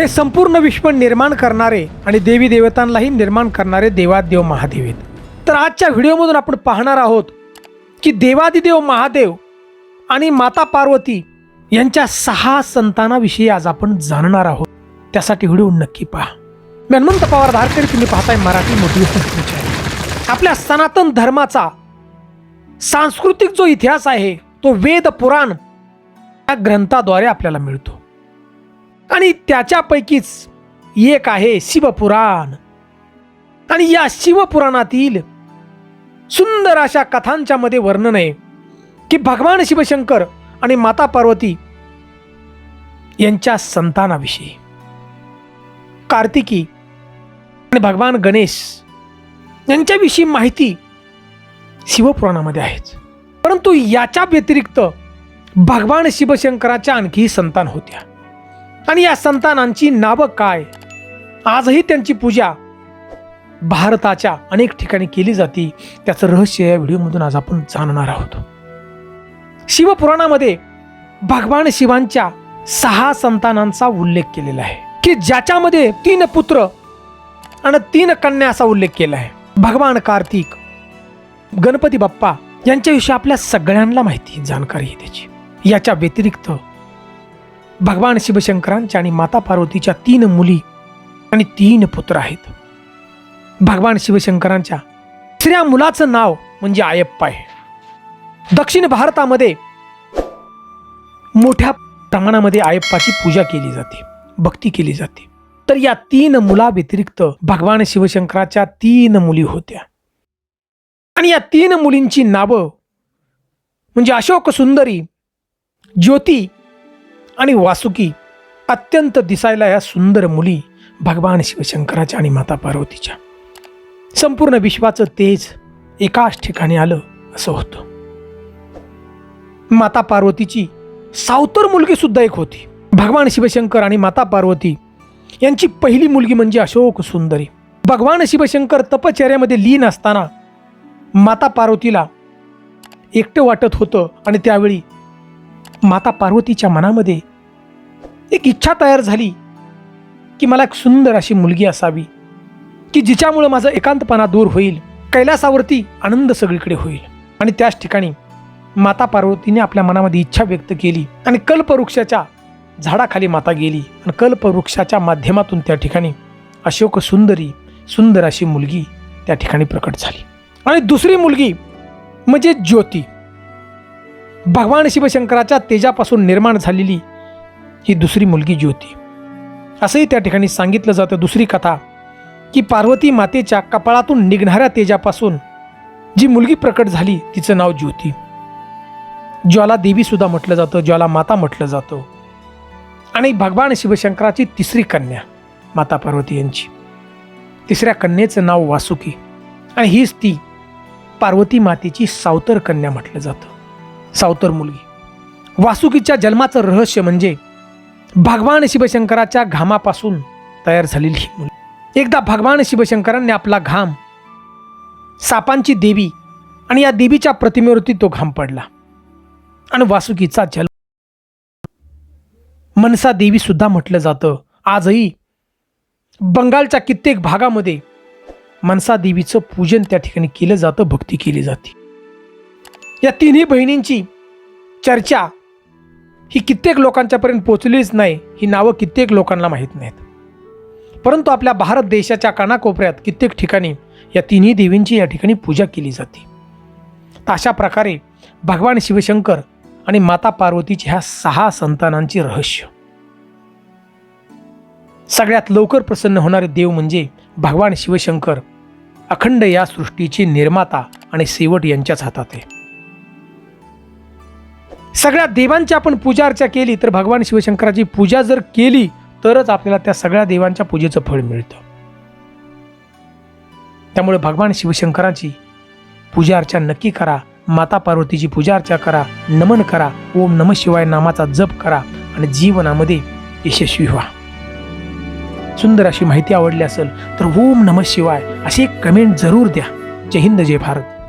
हे संपूर्ण विश्व निर्माण करणारे आणि देवी देवतांनाही निर्माण करणारे देवादेव महादेव आहेत. तर आजच्या व्हिडिओमधून आपण पाहणार आहोत की देवादिदेव महादेव आणि माता पार्वती यांच्या सहा संतानाविषयी आज आपण जाणणार आहोत. त्यासाठी व्हिडिओ नक्की पहा. मी हनुमंत पवार धारकरी तुम्ही पाहताय मराठी मोटिवेशन आपल्या सनातन धर्माचा सांस्कृतिक जो इतिहास आहे तो वेद पुराण या ग्रंथाद्वारे आपल्याला मिळतो. आणि त्याच्यापैकीच एक आहे शिवपुराण. आणि या शिवपुराणातील सुंदर अशा कथांच्या मध्ये वर्णन आहे की भगवान शिवशंकर आणि माता पार्वती यांच्या संतानाविषयी. कार्तिकी आणि भगवान गणेश यांच्याविषयी माहिती शिवपुराणामध्ये आहेच परंतु याच्या व्यतिरिक्त भगवान शिवशंकराच्या आणखी संतान होत्या. आणि या संतानांची नावं काय? आजही त्यांची पूजा भारताच्या अनेक ठिकाणी केली जाते. त्याचं रहस्य या व्हिडिओमधून आज आपण जाणणार आहोत. शिवपुराणामध्ये भगवान शिवांच्या सहा संतानांचा उल्लेख केलेला आहे. की ज्याच्यामध्ये तीन पुत्र आणि तीन कन्या असा उल्लेख केला आहे. भगवान कार्तिक गणपती बाप्पा यांच्याविषयी आपल्या सगळ्यांना माहिती जाणकारी आहे त्याची. याच्या व्यतिरिक्त भगवान शिवशंकरांच्या आणि माता पार्वतीच्या तीन मुली आणि तीन पुत्र आहेत. भगवान शिवशंकरांच्या तिसऱ्या मुलाचं नाव म्हणजे आयप्पा आहे. दक्षिण भारतामध्ये मोठ्या प्रमाणामध्ये आयप्पाची पूजा केली जाते भक्ती केली जाते. तर या तीन मुला व्यतिरिक्त भगवान शिवशंकराच्या तीन मुली होत्या. आणि या तीन मुलींची नावं म्हणजे अशोक सुंदरी ज्योती आणि वासुकी अत्यंत दिसायला या सुंदर मुली भगवान शिवशंकराच्या आणि माता पार्वतीच्या. संपूर्ण विश्वाचं तेज एकाच ठिकाणी आलं असं होतं. माता पार्वतीची सावतर मुलगी सुद्धा एक होती. भगवान शिवशंकर आणि माता पार्वती यांची पहिली मुलगी म्हणजे अशोक सुंदरी. भगवान शिवशंकर तपचर्यामध्ये लीन असताना माता पार्वतीला एकटं वाटत होतं आणि त्यावेळी माता पार्वतीच्या मनामध्ये एक इच्छा तयार झाली की मला एक सुंदर अशी मुलगी असावी की जिच्यामुळं माझं एकांतपणा दूर होईल कैलासावरती आनंद सगळीकडे होईल. आणि त्याच ठिकाणी माता पार्वतीने आपल्या मनामध्ये इच्छा व्यक्त केली आणि कल्पवृक्षाच्या झाडाखाली माता गेली. आणि कल्पवृक्षाच्या माध्यमातून त्या ठिकाणी अशोक सुंदरी सुंदर अशी मुलगी त्या ठिकाणी प्रकट झाली. आणि दुसरी मुलगी म्हणजे ज्योती. भगवान शिवशंकराच्या तेजापासून निर्माण झालेली ही दुसरी मुलगी ज्योती. असंही त्या ठिकाणी सांगितलं जातं दुसरी कथा की पार्वती मातेच्या कपाळातून निघणाऱ्या तेजापासून जी मुलगी प्रकट झाली तिचं नाव ज्योती. ज्वाला देवीसुद्धा म्हटलं जातं ज्वाला माता म्हटलं जातं. आणि भगवान शिवशंकराची तिसरी कन्या माता पार्वती यांची. तिसऱ्या कन्येचं नाव वासुकी. आणि हीच ती पार्वती मातेची सावतर कन्या म्हटलं जातं. सावतर मुलगी. वासुकीच्या जन्माचं रहस्य म्हणजे भगवान शिवशंकराच्या घामापासून तयार झालेली ही मुलगी. एकदा भगवान शिवशंकरांनी आपला घाम सापांची देवी आणि या देवीच्या प्रतिमेवरती तो घाम पडला. आणि वासुकीचा जन्म मनसा देवी सुद्धा म्हटलं जातं. आजही बंगालच्या कित्येक भागामध्ये मनसा देवीचं पूजन त्या ठिकाणी केलं जातं भक्ती केली जाते. या तिन्ही बहिणींची चर्चा ही कित्येक लोकांच्यापर्यंत पोचलीच नाही ही नावं कित्येक लोकांना माहीत नाहीत. परंतु आपल्या भारत देशाच्या कानाकोपऱ्यात कित्येक ठिकाणी या तिन्ही देवींची या ठिकाणी पूजा केली जाते. तर अशा प्रकारे भगवान शिवशंकर आणि माता पार्वतीच्या ह्या सहा संतानांचे रहस्य. सगळ्यात लवकर प्रसन्न होणारे देव म्हणजे भगवान शिवशंकर अखंड या सृष्टीचे निर्माता आणि शेवट यांच्याच हातात आहे. सगळ्या देवांची आपण पूजा अर्चा केली तर भगवान शिवशंकराची पूजा जर केली तरच आपल्याला त्या सगळ्या देवांच्या पूजेचं फळ मिळतं. त्यामुळे भगवान शिवशंकराची पूजा अर्चा नक्की करा माता पार्वतीची पूजा अर्चा करा नमन करा ओम नम शिवाय नामाचा जप करा आणि जीवनामध्ये यशस्वी व्हा. सुंदर अशी माहिती आवडली असेल तर ओम नम शिवाय अशी एक कमेंट जरूर द्या. जय हिंद जय भारत.